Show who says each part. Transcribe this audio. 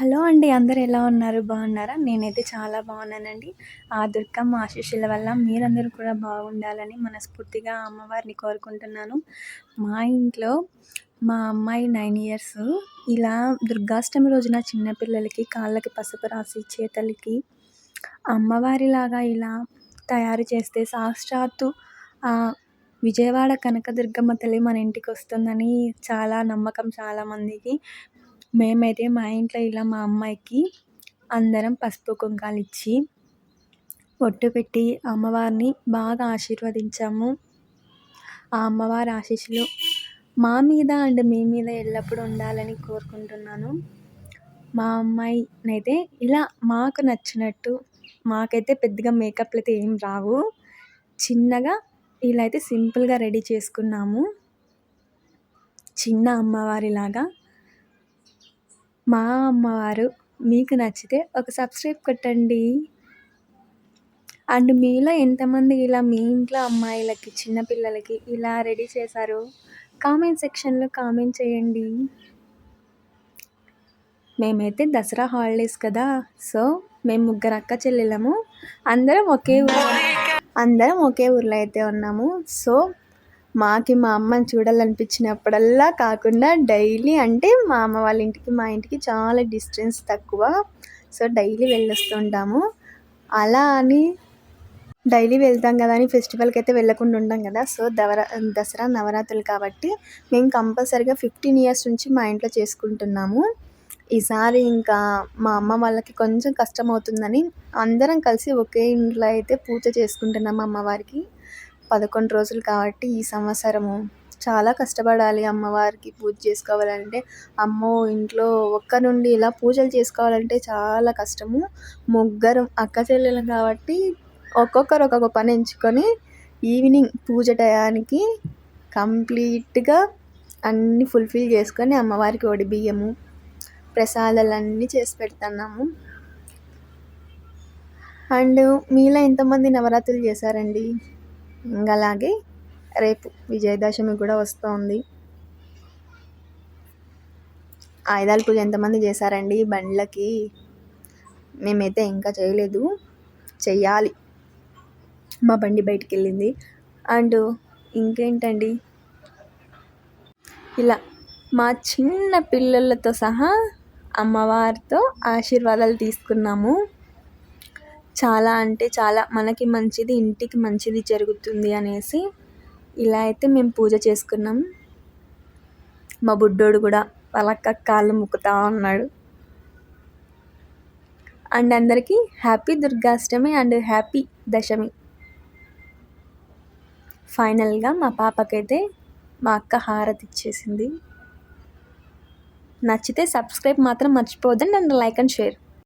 Speaker 1: Hello అండి అందరు ఎలా ఉన్నారు? బాగున్నారా? నేనైతే చాలా బాగున్నానండి. ఆ దుర్గమ్మ ఆశీస్సుల వల్ల మీరందరూ కూడా బాగుండాలని మనస్ఫూర్తిగా అమ్మవారిని కోరుకుంటున్నాను. మా ఇంట్లో మా అమ్మాయి నైన్ ఇయర్స్. ఇలా దుర్గాష్టమి రోజున చిన్నపిల్లలకి కాళ్ళకి పసుపు రాసి చేతలకి అమ్మవారిలాగా ఇలా తయారు చేస్తే సాక్షాత్తు విజయవాడ కనకదుర్గమ్మ తల్లి మన ఇంటికి వస్తుందని చాలా నమ్మకం చాలామందికి మేమైతే మా ఇంట్లో ఇలా మా అమ్మాయికి అందరం పసుపు కుంకాలు ఇచ్చి ఒట్టు పెట్టి అమ్మవారిని బాగా ఆశీర్వదించాము. ఆ అమ్మవారి ఆశీస్సులు మా మీద అండ్ మీ మీద ఎల్లప్పుడూ ఉండాలని కోరుకుంటున్నాను. మా అమ్మాయినైతే ఇలా మాకు నచ్చినట్టు మాకైతే పెద్దగా మేకప్లు అయితే ఏం రావు. చిన్నగా ఇలా అయితే సింపుల్గా రెడీ చేసుకున్నాము. చిన్న అమ్మవారిలాగా. మా అమ్మవారు మీకు నచ్చితే ఒక సబ్స్క్రైబ్ కొట్టండి. అండ్ మీలో ఎంతమంది ఇలా మీ ఇంట్లో అమ్మాయిలకి చిన్నపిల్లలకి ఇలా రెడీ చేశారు కామెంట్ సెక్షన్లో కామెంట్ చేయండి. మేమైతే దసరా హాలిడేస్ కదా సో మేము ముగ్గురు అక్క చెల్లెలము అందరం ఒకే ఊరు అందరం ఒకే ఊర్లో అయితే ఉన్నాము. సో మాకి మా అమ్మని చూడాలనిపించినప్పుడల్లా కాకుండా డైలీ అంటే మా అమ్మ వాళ్ళ ఇంటికి మా ఇంటికి చాలా డిస్టెన్స్ తక్కువ. సో డైలీ వెళ్ళొస్తుంటాము. అలా అని డైలీ వెళ్తాం కదా అని ఫెస్టివల్కి అయితే వెళ్ళకుండా ఉంటాం కదా. సో దవర దసరా నవరాత్రులు కాబట్టి మేము కంపల్సరీగా ఫిఫ్టీన్ ఇయర్స్ నుంచి మా ఇంట్లో చేసుకుంటున్నాము. ఈసారి ఇంకా మా అమ్మ వాళ్ళకి కొంచెం కష్టం అవుతుందని అందరం కలిసి ఒకే ఇంట్లో అయితే పూజ చేసుకుంటున్నాము అమ్మవారికి పదకొండు రోజులు కాబట్టి ఈ సంవత్సరము చాలా కష్టపడాలి అమ్మవారికి పూజ చేసుకోవాలంటే. అమ్మో ఇంట్లో ఒక్క నుండి ఇలా పూజలు చేసుకోవాలంటే చాలా కష్టము. ముగ్గురు అక్క చెల్లెలు కాబట్టి ఒక్కొక్కరు ఒక్కొక్క పని ఎంచుకొని ఈవినింగ్ పూజ టయానికి కంప్లీట్గా అన్నీ ఫుల్ఫిల్ చేసుకొని అమ్మవారికి ఒడి బియ్యము ప్రసాదాలన్నీ చేసి పెడుతున్నాము. అండ్ మీలో ఎంతమంది నవరాత్రులు చేశారండి? ఇంకా అలాగే రేపు విజయదశమి కూడా వస్తోంది. ఆయుధాల పూజ ఎంతమంది చేశారండి? బండ్లకి మేమైతే ఇంకా చేయలేదు. చెయ్యాలి. మా బండి బయటికి వెళ్ళింది అండ్ ఇంకేంటండి? ఇలా మా చిన్న పిల్లలతో సహా అమ్మవారితో ఆశీర్వాదాలు తీసుకున్నాము. చాలా అంటే చాలా మనకి మంచిది ఇంటికి మంచిది జరుగుతుంది అనేసి ఇలా అయితే మేము పూజ చేసుకున్నాం. మా బుడ్డోడు కూడా వాళ్ళక్క కాళ్ళు ముక్కుతా ఉన్నాడు. అండ్ అందరికీ happy Durgashtami and happy Dashami. ఫైనల్గా మా పాపకైతే మా అక్క హారతి ఇచ్చేసింది. నచ్చితే సబ్స్క్రైబ్ మాత్రం మర్చిపోవద్దండి అండ్ లైక్ అండ్ షేర్.